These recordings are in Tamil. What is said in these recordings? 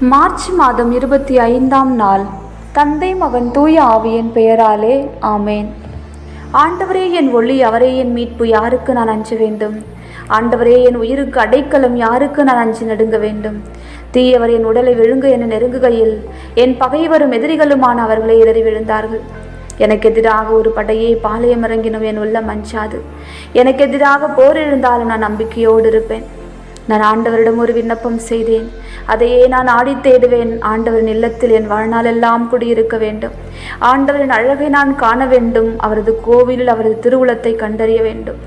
மார்ச் மாதம் இருபத்தி ஐந்தாம் நாள். தந்தை மகன் தூய ஆவியின் பெயராலே ஆமேன். ஆண்டவரே என் ஒளி அவரே என் மீட்பு யாருக்கு நான் அஞ்ச வேண்டும்? ஆண்டவரே என் உயிருக்கு அடைக்கலம் யாருக்கு நான் அஞ்சு நடுங்க வேண்டும்? தீயவர் என் உடலை விழுங்க என நெருங்குகையில் என் பகைவரும் எதிரிகளுமான அவர்களை இடறி விழுந்தார்கள். எனக்கு எதிராக ஒரு படையை பாளையம் இறங்கினும் என் உள்ளம் அஞ்சாது. எனக்கு எதிராக போர் எழுந்தாலும் நான் நம்பிக்கையோடு இருப்பேன். நான் ஆண்டவரிடம் ஒரு விண்ணப்பம் செய்தேன். அதையே நான் ஆடி தேடுவேன். ஆண்டவரின் இல்லத்தில் என் வாழ்நாளெல்லாம் குடியிருக்க வேண்டும். ஆண்டவரின் அழகை நான் காண வேண்டும். அவரது கோவிலில் அவரது திருவுளத்தை கண்டறிய வேண்டும்.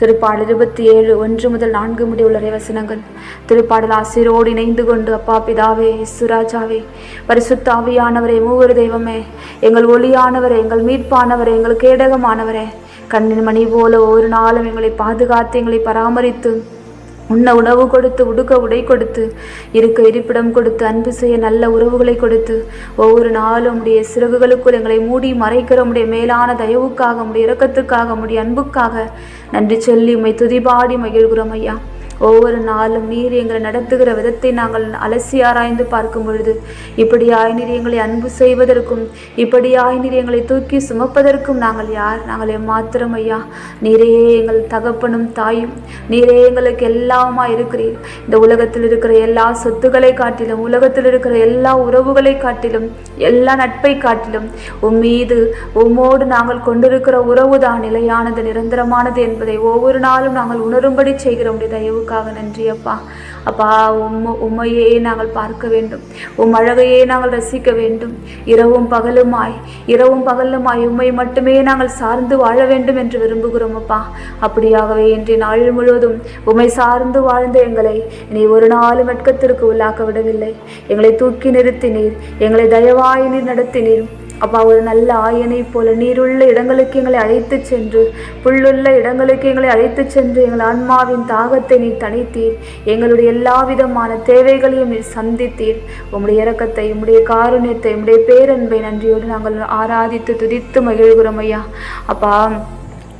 திருப்பாடல் இருபத்தி ஏழு ஒன்று முதல் நான்கு முடி உள்ள வசனங்கள் திருப்பாடல் ஆசிரியரோடு இணைந்து கொண்டு அப்பா பிதாவே சுராஜாவே பரிசுத்தாவியானவரே மூவர் தெய்வமே எங்கள் ஒளியானவரே எங்கள் மீட்பானவரே எங்கள் கேடகமானவரே கண்ணின் மணி போல ஒவ்வொரு நாளும் எங்களை பாதுகாத்து எங்களை பராமரித்து உண்ண உணவு கொடுத்து உடுக்க உடை கொடுத்து இருக்க இருப்பிடம் கொடுத்து அன்பு செய்ய நல்ல உறவுகளை கொடுத்து ஒவ்வொரு நாளும் உடைய சிறகுகளுக்குள் எங்களை மூடி மறைக்கிற உடைய மேலான தயவுக்காக உடைய இரக்கத்துக்காக உடைய அன்புக்காக நன்றி சொல்லி உம்மை துதிபாடி மகிழ்கிறோம் ஐயா. ஒவ்வொரு நாளும் நீர் எங்களை நடத்துகிற விதத்தை நாங்கள் அலசி ஆராய்ந்து பார்க்கும் பொழுது இப்படியாய் நீர் எங்களை அன்பு செய்வதற்கும் இப்படியாய் நீர் எங்களை தூக்கி சுமப்பதற்கும் நாங்கள் யார்? நாங்கள் எம்மாத்திரம் ஐயா. நீரே எங்கள் தகப்பனும் தாயும். நீரே எங்களுக்கு எல்லாமா இருக்கிறீர். இந்த உலகத்தில் இருக்கிற எல்லா சொத்துக்களை காட்டிலும் உலகத்தில் இருக்கிற எல்லா உறவுகளை காட்டிலும் எல்லா நட்பை காட்டிலும் உம் மீது உம்மோடு நாங்கள் கொண்டிருக்கிற உறவுதான் நிலையானது நிரந்தரமானது என்பதை ஒவ்வொரு நாளும் நாங்கள் உணரும்படி செய்கிற தயவு தயவுக்காக நன்றி அப்பா அப்பா உம் உம்மையே நாங்கள் பார்க்க வேண்டும். உம் அழகையே நாங்கள் ரசிக்க வேண்டும். இரவும் பகலுமாய் இரவும் பகலுமாய் உம்மை மட்டுமே நாங்கள் சார்ந்து வாழ வேண்டும் என்று விரும்புகிறோம் அப்பா அப்படியாகவே இன்றைய நாள் முழுவதும் உம்மை சார்ந்து வாழ்ந்த எங்களை நீ ஒரு நாள் வெட்கத்திற்கு உள்ளாக்க விடவில்லை. எங்களை தூக்கி நிறுத்தினீர். எங்களை தயவாய் நீர் நடத்தினீர். அப்பா ஒரு நல்ல ஆயனை போல நீருள்ள இடங்களுக்கு எங்களை அழைத்துச் சென்று புல்லுள்ள இடங்களுக்கு எங்களை அழைத்துச் சென்று எங்கள் ஆன்மாவின் தாகத்தை நீ தணித்தீர். எங்களுடைய எல்லா விதமான தேவைகளையும் நீ சந்தித்தீர். உம்முடைய இறக்கத்தை உம்முடைய காருண்யத்தை உம்முடைய பேரன்பை நன்றியோடு நாங்கள் ஆராதித்து துதித்து மகிழ்கிறோம் ஐயா. அப்பா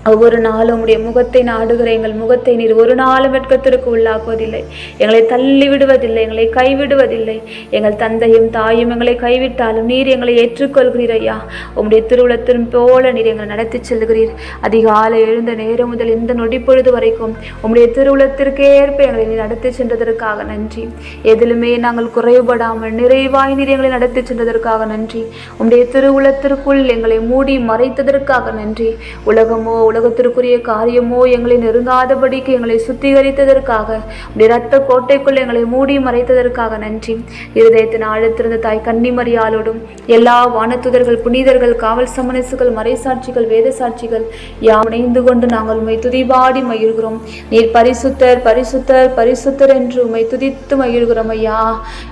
ஒவ்வொரு நாளும் உம்முடைய முகத்தை நாடுகிற எங்கள் முகத்தை நீர் ஒரு நாளும் வெட்கத்திற்கு உள்ளாக்குவதில்லை. எங்களை தள்ளி விடுவதில்லை எங்களை கைவிடுவதில்லை. எங்கள் தந்தையும் தாயும் எங்களை கைவிட்டாலும் நீர் எங்களை ஏற்றுக்கொள்கிறீர் ஐயா. உம்முடைய திருவுளத்தின் போல நீர் எங்களை நடத்தி செல்கிறீர் அதிகாலை எழுந்த நேரம் முதல் இந்த நொடி பொழுது வரைக்கும் உம்முடைய திருவுளத்திற்கு ஏற்ப எங்களை நீர் நடத்தி சென்றதற்காக நன்றி. எதிலுமே நாங்கள் குறைபடாமல் நிறைவாய் நீர் எங்களை நடத்தி சென்றதற்காக நன்றி. உம்முடைய திருவுளத்திற்குள் எங்களை மூடி மறைத்ததற்காக நன்றி. உலகமோ உலகத்திற்குரிய காரியமோ எங்களை நெருங்காதபடிக்கு எங்களை சுத்திகரித்ததற்காக உடைய ரத்த கோட்டைக்குள் எங்களை மூடி மறைத்ததற்காக நன்றி. இருதயத்தின் ஆழத்திருந்த தாய் கன்னிமரியாலோடும் எல்லா வானத்துதர்கள் புனிதர்கள் காவல் சமனசுகள் மறைசாட்சிகள் வேத சாட்சிகள் யாம் இணைந்து கொண்டு நாங்கள் உம்மை துதிபாடி மகிழ்கிறோம். நீர் பரிசுத்தர் பரிசுத்தர் பரிசுத்தர் என்று உம்மை துதித்து மகிழ்கிறோம் ஐயா.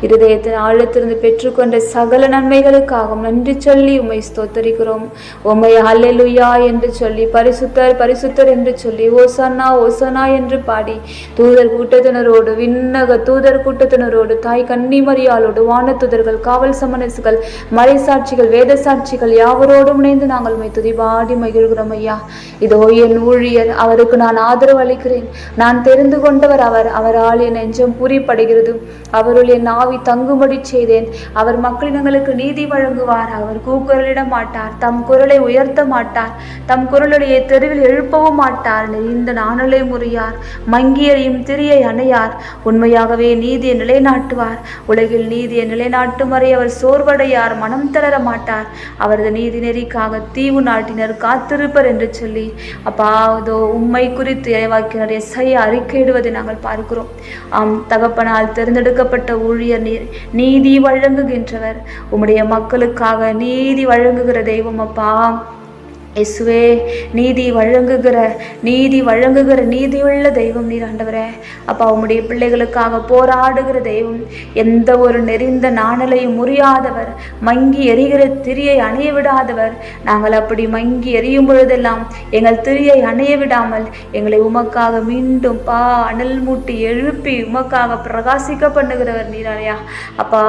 இருதயத்தின் ஆழத்திலிருந்து பெற்றுக்கொண்ட சகல நன்மைகளுக்காகவும் நன்றி சொல்லி உம்மை ஸ்தோத்தரிக்கிறோம். உம்மை அல்லேலுயா என்று சொல்லி பரிசு பரிசுத்தர் பரிசுத்தர் என்று சொல்லி ஓசன்னா ஓசனா என்று பாடி தூதர் கூட்டத்தினரோடு விண்ணக தூதர் கூட்டத்தினரோடு தாய் கன்னிமரியாலோடு வானத்துதர்கள் காவல் சமனசுகள் மறைசாட்சிகள் வேத சாட்சிகள் யாவரோடும் இணைந்து நாங்கள் உண்மை துதிபாடி மகிழ்கிறோம் ஐயா. இதோ என் ஊழியர் அவருக்கு நான் ஆதரவு அளிக்கிறேன். நான் தெரிந்து கொண்டவர் அவர் அவரால் என் நெஞ்சம் பூரிப்படைகிறது. அவருள் என் ஆவி தங்கும்படி செய்தேன். அவர் மக்களினங்களுக்கு நீதி வழங்குவார். அவர் கூக்குரலிட மாட்டார். தம் குரலை உயர்த்த மாட்டார். தம் குரலுடைய தெருவில் எழுப்பவும் மாட்டார். நெறிந்த நாணலை முறியார். மங்கியரையும் திரியை அணையார். உண்மையாகவே நீதியை நிலைநாட்டுவார். உலகில் நீதியை நிலைநாட்டும் வரை அவர் சோர்வடையார். மனம் தளர மாட்டார். அவரது நீதி நெறிக்காக தீவு நாட்டினர் காத்திருப்பர் என்று சொல்லி அப்பா அதோ உம்மை குறித்து இறைவாக்கினர் எஸ்ஐயை அறிக்கையிடுவதை நாங்கள் பார்க்கிறோம். ஆம் தகப்பனால் தேர்ந்தெடுக்கப்பட்ட ஊழியர் நீர் நீதி வழங்குகின்றவர். உம்முடைய மக்களுக்காக நீதி வழங்குகிற தெய்வம் அப்பா. இயேசுவே நீதி வழங்குகிற நீதி வழங்குகிற நீதியுள்ள தெய்வம் நீர் ஆண்டவரே. அப்பா உம்முடைய பிள்ளைகளுக்காக போராடுகிற தெய்வம் எந்த ஒரு நெறிந்த நாணலையும் முறியாதவர் மங்கி எரிகிற திரியை அணைய விடாதவர். நாங்கள் அப்படி மங்கி எரியும் பொழுதெல்லாம் எங்கள் திரியை அணைய விடாமல் எங்களை உமக்காக மீண்டும் பா அனல் மூட்டி எழுப்பி உமக்காக பிரகாசிக்க பண்ணுகிறவர் நீராயா அப்பா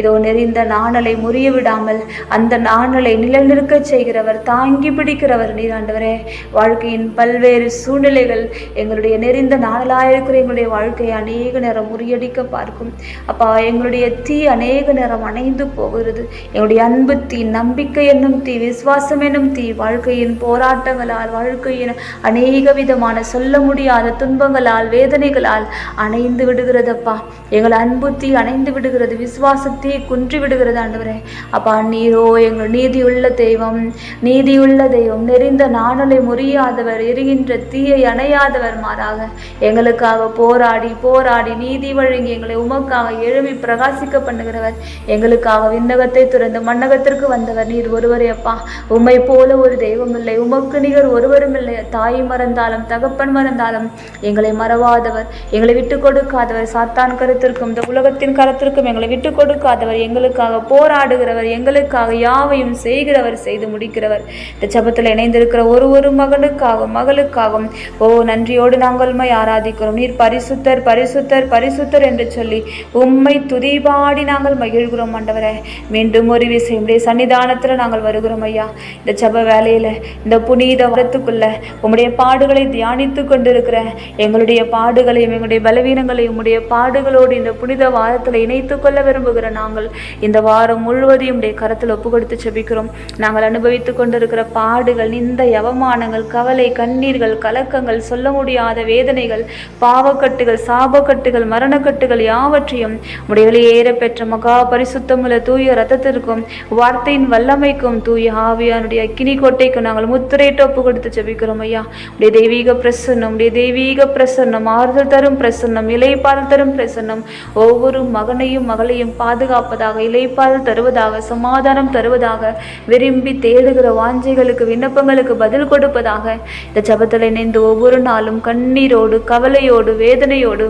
இதோ நெறிந்த நாணலை முறிய விடாமல் அந்த நாணலை நிலநிற்கச் செய்கிறவர் தாங்கி பிடி முடிக்கிறவர் நீர் ஆண்டவரே. வாழ்க்கையின் பல்வேறு சூழ்நிலைகள் எங்களுடைய நெறிந்த நாளலாக இருக்கிற எங்களுடைய வாழ்க்கையை அநேக நேரம் முறியடிக்க பார்க்கும். அப்பா எங்களுடைய தீ அநேக நேரம் அணைந்து போகிறது. எங்களுடைய அன்பு தீ நம்பிக்கை என்னும் தீ விசுவாசம் என்னும் தீ வாழ்க்கையின் போராட்டங்களால் வாழ்க்கையின் அநேக விதமான சொல்ல முடியாத துன்பங்களால் வேதனைகளால் அணைந்து விடுகிறதப்பா எங்கள் அன்பு தீ அணைந்து விடுகிறது விசுவாசத்தை குன்றி விடுகிறது ஆண்டவரே. அப்பா நீரோ எங்கள் நீதியுள்ள தெய்வம் நீதியுள்ள தெய்வம் நெறிந்த நாணலை முறியாதவர் எரிகின்ற தீயை அணையாதவர் மாறாக. எங்களுக்காக போராடி போராடி நீதி வழங்கி எங்களை உமக்காக எழுப்பி பிரகாசிக்க பண்ணுகிறவர். எங்களுக்காக விண்ணகத்தை துறந்து மன்னகத்திற்கு வந்தவர் நீர் ஒருவரே அப்பா. உம்மை போல ஒரு தெய்வம் இல்லை உமக்கு நிகர் ஒருவரும் இல்லை. தாய் மறந்தாலும் தகப்பன் மறந்தாலும் எங்களை மறவாதவர் எங்களை விட்டு கொடுக்காதவர். சாத்தான் கருத்திற்கும் இந்த உலகத்தின் கருத்திற்கும் எங்களை விட்டு கொடுக்காதவர். எங்களுக்காக போராடுகிறவர் எங்களுக்காக யாவையும் செய்கிறவர் செய்து முடிக்கிறவர். இந்த ஜபத்தில் இணைந்திருக்கிற ஒரு ஒரு மகனுக்காகவும் மகளுக்காகவும் ஓ நன்றியோடு நாங்கள் ஆராதிக்கிறோம். நீர் பரிசுத்தர் பரிசுத்தர் பரிசுத்தர் என்று சொல்லி உம்மை துதிபாடி நாங்கள் மகிழ்கிறோம் ஆண்டவரே. மீண்டும் ஒரு விஷயம் உம்முடைய சன்னிதானத்தில் நாங்கள் வருகிறோம் ஐயா. இந்த ஜப வேலையில் இந்த புனித வரத்துக்குள்ள உம்முடைய பாடுகளை தியானித்து கொண்டிருக்கிற எங்களுடைய பாடுகளையும் எங்களுடைய பலவீனங்களையும் உடைய பாடுகளோடு இந்த புனித வாரத்தில் இணைத்து கொள்ள விரும்புகிற நாங்கள் இந்த வாரம் முழுவதையும் உடைய கரத்தில் ஒப்பு கொடுத்து செபிக்கிறோம் நாங்கள் அனுபவித்து கொண்டிருக்கிற பாடுகள் நிந்த அவமானங்கள் கவலை கண்ணீர்கள் கலக்கங்கள் சொல்ல முடியாத வேதனைகள் பாவக்கட்டுகள் சாபக்கட்டுகள் மரணக்கட்டுகள் யாவற்றையும் உடைய ஏறப்பெற்ற மகா பரிசுத்தமுள்ள தூய ரத்தத்திற்கும் வார்த்தையின் வல்லமைக்கும் தூய ஆவியானுடைய அக்கினி கோட்டைக்கும் நாங்கள் முத்திரையிட்டு ஒப்பு கொடுத்து ஜெபிக்கிறோம் ஐயா. உடைய தெய்வீக பிரசன்னம் உடைய தெய்வீக பிரசன்னம் ஆறுதல் தரும் பிரசன்னம் இலைப்பாதல் தரும் பிரசன்னம் ஒவ்வொரு மகனையும் மகளையும் பாதுகாப்பதாக இலைப்பாதல் தருவதாக சமாதானம் தருவதாக விரும்பி தேடுகிற வாஞ்சைகளுக்கு விண்ணப்பங்களுக்கு பதில் கொடுப்பதாக. இந்த ஜபத்தில் இணைந்து ஒவ்வொரு நாளும் கண்ணீரோடு கவலையோடு வேதனையோடு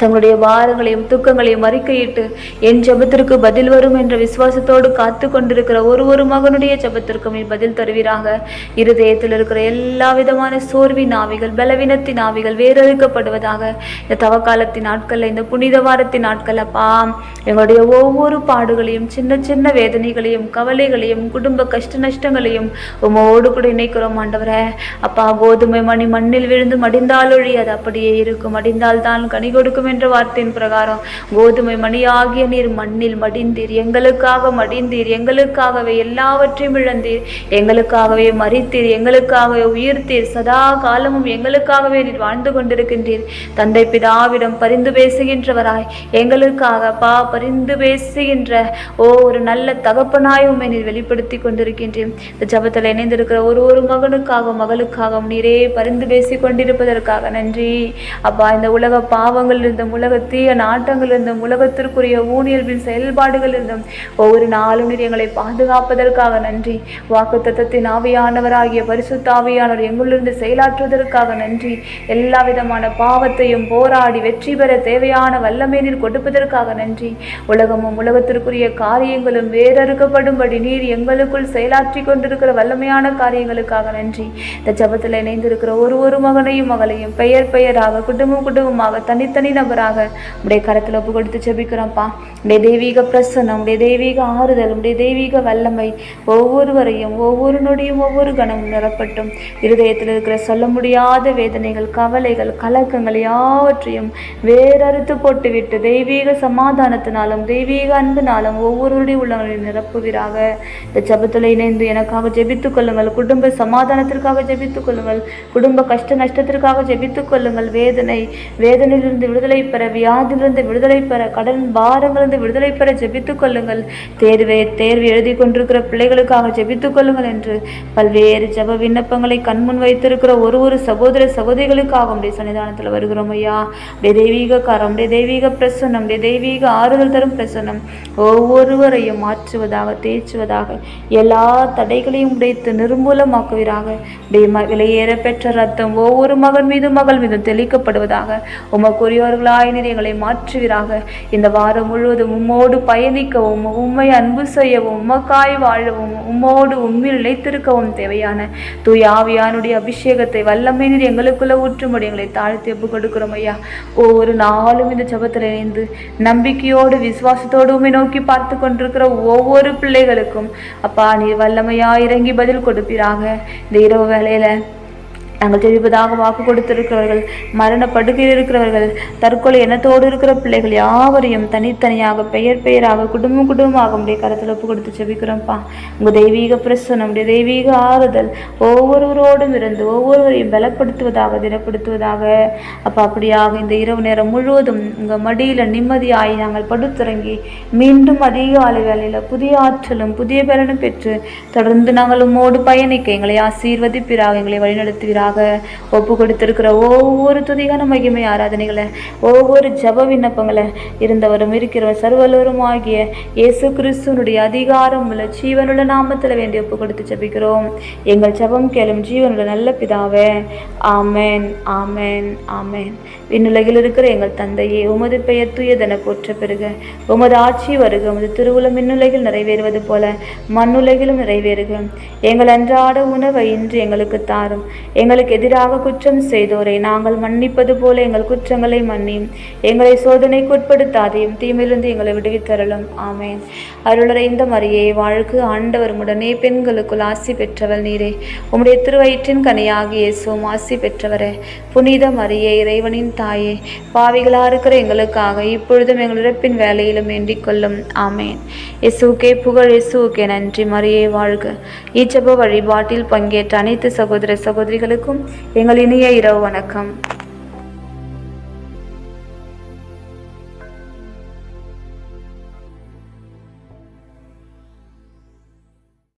தங்களுடைய பாரங்களையும் துக்கங்களையும் அறிக்கையிட்டு என் ஜபத்திற்கு பதில் வரும் என்ற விசுவாசத்தோடு காத்து கொண்டிருக்கிற ஒரு ஒரு மகனுடைய ஜபத்திற்கும் நீ பதில் தருவீராக. இருதயத்தில் இருக்கிற எல்லா விதமான சோர்வின் ஆவிகள் பலவீனத்தின் ஆவிகள் வேறறுக்கப்படுவதாக இந்த தவக்காலத்தின் நாட்களில் இந்த புனித வாரத்தின் நாட்கள் அப்பா எங்களுடைய ஒவ்வொரு பாடுகளையும் சின்ன சின்ன வேதனைகளையும் கவலைகளையும் குடும்ப கஷ்ட நஷ்டங்களையும் உமோடு கூட இணைக்கிறோம் ஆண்டவரே. அப்பா கோதுமை மணி மண்ணில் விழுந்து மடிந்தாலொழி அது அப்படியே இருக்கும். மடிந்தால் தான் கனி கொடுக்கும் என்ற வார்த்தையின் பிரகாரம் கோதுமை மணியாகிய நீர் மண்ணில் மடிந்தீர். எங்களுக்காக மடிந்தீர். எங்களுக்காகவே எல்லாவற்றையும் இழந்தீர். எங்களுக்காகவே மறித்தீர் எங்களுக்காகவே உயிர்த்தீர். சதா காலமும் எங்களுக்காகவே நீர் வாழ்ந்து கொண்டிருக்கின்றீர். தந்தை பிதாவிடம் பரிந்து பேசுகின்றவராய் எங்களுக்காக பா பரிந்து பேசுகின்ற ஓ ஒரு நல்ல தகப்பனாய் உண்மை நீர் வெளிப்படுத்தி கொண்டிருக்கின்றேன் இந்த ஜபத்தில் இணைந்திருக்கிற ஒரு ஒரு மகனுக்காக மகளுக்காகவும் நீரே பரிந்து பேசி கொண்டிருப்பதற்காக நன்றி. அப்பா இந்த உலக பாவங்கள் இருந்தும் உலக தீய நாட்டங்கள் இருந்தும் உலகத்திற்குரிய ஊழியர்பின் செயல்பாடுகள் இருந்தும் ஒவ்வொரு நாளும் நீர் எங்களை பாதுகாப்பதற்காக நன்றி. வாக்கு தத்தத்தின் ஆவியானவராகிய பரிசுத்தாவியானவர் எங்களிருந்து செயலாற்றுவதற்காக நன்றி. எல்லா விதமான பாவத்தையும் போராடி வெற்றி பெற தேவையான வல்லமை நீர் கொடுப்பதற்காக நன்றி. உலகமும் உலகத்திற்குரிய காரியங்களும் வேறறுக்கப்படும்படி நீர் எங்களுக்குள் செயலாற்றி கொண்டிருக்கிற வல்லமையான காரியங்களுக்காக நன்றி. இந்த ஜபத்தில் இணைந்திருக்கிற ஒரு ஒரு மகனையும் மகளையும் பெயர் பெயராக குடும்பம் குடும்பமாக தனித்தனி நபராக உடைய கரத்தில் ஒப்பு கொடுத்து உடைய தெய்வீக பிரசன்னம் உடைய தெய்வீக ஆறுதல் உடைய தெய்வீக வல்லமை ஒவ்வொருவரையும் ஒவ்வொரு நொடியும் ஒவ்வொரு கணமும் நிரப்பட்டும். இருதயத்தில் இருக்கிற சொல்ல முடியாத வேதனைகள் கவலைகள் கலக்கங்கள் யாவற்றையும் வேறறுத்து போட்டுவிட்டு தெய்வீக சமாதானத்தினாலும் தெய்வீக அன்பினாலும் ஒவ்வொருவருடைய உள்ளங்களில் நிரப்புவீராக. இந்த ஜபத்தில் இணைந்து எனக்காக ஜெபித்துக் கொள்ளுங்கள். குடும்ப சமாதானத்திற்காக ஜெபித்துக் கொள்ளுங்கள். குடும்ப கஷ்ட நஷ்டத்திற்காக ஜெபித்துக் கொள்ளுங்கள். வேதனை வேதனையிலிருந்து விடுதலை விடுதலை பெற வியாதியிலிருந்து விடுதலை பெற கடன் பாரங்களிலிருந்து விடுதலை பெற ஜெபித்துக் கொள்ளுங்கள். தேர்வை தேர்வு எழுதி கொண்டிருக்கிற பிள்ளைகளுக்காக ஜெபித்துக் கொள்ளுங்கள் என்று பல்வேறு ஜப விண்ணப்பங்களை கண்முன் வைத்திருக்கிற ஒரு ஒரு சகோதர சகோதரிகளுக்காக உடைய சன்னிதானத்தில் வருகிறோம் ஐயா. உடைய தெய்வீக காரம் உடைய தெய்வீக பிரசன்னம் உடைய தெய்வீக ஆறுதல் தரும் பிரசன்னம் ஒவ்வொருவரையும் மாற்றுவதாக தேய்ச்சுவதாக எல்லா தடைகளையும் உடைத்து நிர்மூலமாக்குவீராக. உடைய விலையேற பெற்ற ரத்தம் ஒவ்வொரு மகன் மீதும் மகள் மீதும் தெளிக்கப்படுவதாக உமக்குரியவர்கள் பிள்ளைகளாய் நீர் எங்களை மாற்றுவீராக. இந்த வாரம் முழுவதும் உம்மோடு பயணிக்கவும் உம்மை அன்பு செய்யவும் உமக்காய் வாழவும் உம்மோடு உம்மில் நிலைத்திருக்கவும் தேவையான தூய் ஆவியானுடைய அபிஷேகத்தை வல்லமை நீர் எங்களுக்குள்ள ஊற்றும்படி எங்களை தாழ்த்தி ஒப்பு கொடுக்கிறோம் ஐயா. ஒவ்வொரு நாளும் இந்த ஜபத்தில் இணைந்து நம்பிக்கையோடு விசுவாசத்தோடு உண்மை நோக்கி பார்த்து கொண்டிருக்கிற ஒவ்வொரு பிள்ளைகளுக்கும் அப்பா நீர் வல்லமையா இறங்கி பதில் கொடுப்பீராக. இந்த இரவு வேலையில் நாங்கள் ஜெபிப்பதாக வாக்கு கொடுத்திருக்கிறவர்கள் மரண படுக்கையில் இருக்கிறவர்கள் தற்கொலை எண்ணத்தோடு இருக்கிற பிள்ளைகள் யாவரையும் தனித்தனியாக பெயர் பெயராக குடும்பம் குடும்பமாக உடைய கருத்தில் ஒப்பு கொடுத்து ஜெபிக்கிறோம்ப்பா உங்கள் தெய்வீக பிரசனம் உடைய தெய்வீக ஆறுதல் ஒவ்வொருவரோடும் இருந்து ஒவ்வொருவரையும் பலப்படுத்துவதாக திடப்படுத்துவதாக. அப்போ அப்படியாக இந்த இரவு நேரம் முழுவதும் உங்கள் மடியில் நிம்மதியாய் நாங்கள் படுத்துறங்கி மீண்டும் அதிகாலை வேளையில் புதிய ஆற்றலும் புதிய பலனும் பெற்று தொடர்ந்து நாங்கள் உம்மோடு பயணிக்க எங்களை ஆசீர்வதிப்பிறாக எங்களை வழிநடத்துவீராக ஒப்பு கொடுத்துருக்கிற ஒவ்வொரு துதிகான மகிமை ஆராதனைகளை ஒவ்வொரு ஜப விண்ணப்பங்களை இருந்தவரும் இருக்கிறவர் சர்வலோரும் ஆகிய இயேசு கிறிஸ்துவனுடைய அதிகாரம் உள்ள ஜீவனுள்ள நாமத்தில் வேண்டி ஒப்பு கொடுத்து ஜபிக்கிறோம். எங்கள் ஜபம் கேளும் ஜீவனுள்ள நல்ல பிதாவே ஆமேன் ஆமேன் ஆமேன். விண்ணுலகில் இருக்கிற எங்கள் தந்தையே உமது பெயர் தூயதென போற்ற பெறுக உமது ஆட்சி வருக உமது திருவுளம் மின்னுலகில் நிறைவேறுவது போல மண்ணுலகிலும் நிறைவேறுக. எங்கள் அன்றாட உணவை இன்று எங்களுக்கு தாரும். எங்கள் எங்களுக்கு எதிராக குற்றம் செய்தோரை. நாங்கள் மன்னிப்பது போல எங்கள் குற்றங்களை மன்னியும். எங்களை சோதனைக்கு உட்படுத்தாதையும் தீமையிலிருந்து எங்களை விடுவித்தரலும் ஆமேன். அருளரை இந்த மரியே வாழ்க்கு ஆண்டவருமுடனே பெண்களுக்குள் ஆசி பெற்றவள் நீரே. உம்முடைய திருவயிற்றின் கனியாகிய இயேசுவும் ஆசி பெற்றவரே. புனித மரியே இறைவனின் தாயே பாவிகளா இருக்கிற எங்களுக்காக இப்பொழுதும் எங்கள் இறப்பின் வேலையிலும் வேண்டிக் கொள்ளும். ஆமேன். இயேசுக்கே புகழ் இயேசுக்கே நன்றி. மரியே வாழ்க. ஈச்சப வழிபாட்டில் பங்கேற்ற அனைத்து சகோதர சகோதரிகளுக்கும் எங்கள் இனிய இரவு வணக்கம்.